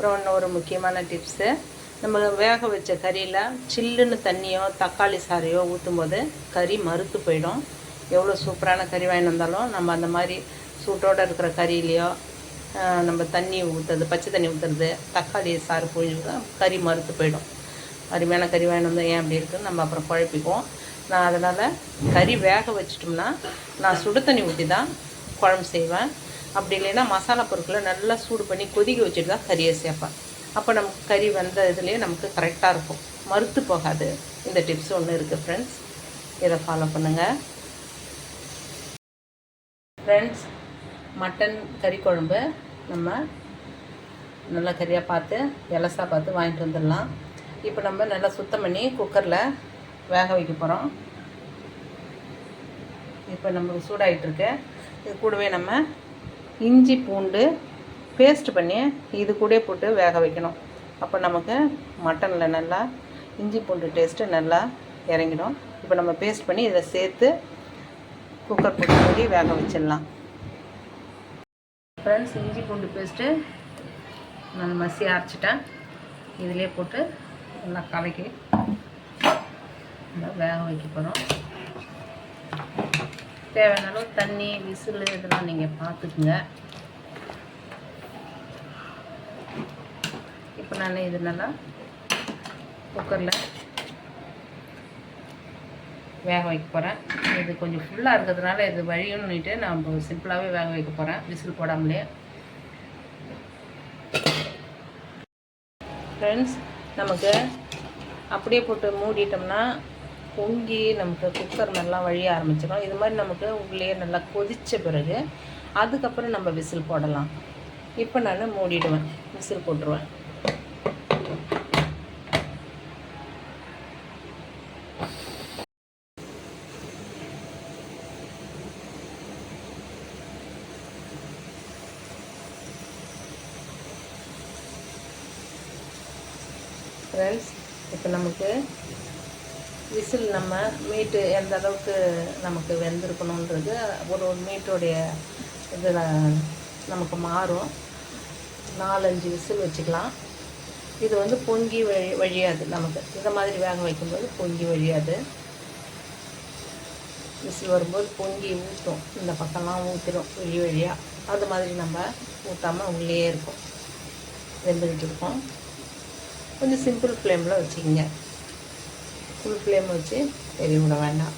அப்புறம் இன்னொரு முக்கியமான டிப்ஸு நம்ம வேக வச்ச கறியில் சில்லுன்னு தண்ணியோ தக்காளி சாறையோ ஊற்றும் போது கறி மறுத்து போயிடும். எவ்வளோ சூப்பரான கறி வாங்கிட்டு வந்தாலும் நம்ம அந்த மாதிரி சூட்டோடு இருக்கிற கறியிலையோ நம்ம தண்ணி ஊற்றுறது பச்சை தண்ணி ஊற்றுறது தக்காளி சாறு புழிஞ்சு கறி மறுத்து போயிடும். அருமையான கறி வாங்கிட்டு வந்தால் ஏன் அப்படி இருக்குன்னு நம்ம அப்புறம் குழப்பிக்குவோம். நான் அதனால் கறி வேக வச்சிட்டோம்னா நான் சுடு தண்ணி ஊற்றி தான் குழம்பு செய்வேன். அப்படி இல்லைன்னா மசாலா பொருட்களை நல்லா சூடு பண்ணி கொதிக்க வச்சுட்டு தான் கறியை சேர்ப்பேன் அப்போ நமக்கு கறி வந்த இதுலேயே நமக்கு கரெக்டாக இருக்கும். மறுத்து போகாது. இந்த டிப்ஸ் ஒன்று இருக்குது ஃப்ரெண்ட்ஸ் இதை ஃபாலோ பண்ணுங்கள் ஃப்ரெண்ட்ஸ் மட்டன் கறி குழம்பு நம்ம நல்லா கறியாக பார்த்து எலசா பார்த்து வாங்கிட்டு வந்துடலாம். இப்போ நம்ம நல்லா சுத்தம் பண்ணி குக்கரில் வேக வைக்க போகிறோம் இப்போ நமக்கு சூடாகிட்டுருக்கு இது கூடவே நம்ம இஞ்சி பூண்டு பேஸ்ட் பண்ணி இது கூட போட்டு வேக வைக்கணும். அப்போ நமக்கு மட்டனில் நல்லா இஞ்சி பூண்டு டேஸ்ட்டு நல்லா இறங்கிடும். இப்போ நம்ம பேஸ்ட் பண்ணி இதில் சேர்த்து குக்கர் போட்டு மூடி வேக வச்சிடலாம். ஃப்ரெண்ட்ஸ் இஞ்சி பூண்டு பேஸ்ட்டு நான் மசி அரைச்சிட்டேன். இதிலே போட்டு நல்லா கலக்கி நல்லா வேக வைக்க போகிறோம் தேவையான தண்ணி விசில் இதெல்லாம் நீங்கள் பார்த்துக்குங்க. இப்போ நான் இது நல்லா குக்கரில் வேக வைக்க போகிறேன் இது கொஞ்சம் ஃபுல்லாக இருக்கிறதுனால இது வழியுன்னுட்டு நான் சிம்பிளாகவே வேக வைக்க போகிறேன் விசில் போடாமலே. ஃப்ரெண்ட்ஸ் நமக்கு அப்படியே போட்டு மூடிட்டோம்னா பொங்கி நமக்கு குக்கர் நல்லா வழிய ஆரம்பிச்சிடும் இது மாதிரி நமக்கு உள்ளே நல்லா கொதித்த பிறகு அதுக்கப்புறம் நம்ம விசில் போடலாம். இப்போ நான் மூடிடுவேன். விசில் போட்டுருவேன். ஃப்ரெண்ட்ஸ் இப்போ நமக்கு விசில் நம்ம மீட்டு எந்த அளவுக்கு நமக்கு வெந்திருக்கணுன்றது ஒரு ஒரு மீட்டுடைய இதில் நமக்கு மாறும். நாலஞ்சு விசில் வச்சுக்கலாம். இது வந்து பொங்கி வழி வழியாது நமக்கு. இந்த மாதிரி வேக வைக்கும்போது பொங்கி வழியாது. விசில் வரும்போது பொங்கி ஊற்றும் இந்த பக்கம்லாம் ஊற்றிடும் வெளி வழியாக அது மாதிரி நம்ம ஊற்றாமல் உள்ளே இருக்கும். வெந்துக்கிட்டு இருக்கோம். கொஞ்சம் சிம்பிள் ஃப்ளேமில் வச்சுக்கோங்க. ஃபுல் ஃப்ளேம் வச்சு எரிய விட வேண்டாம்.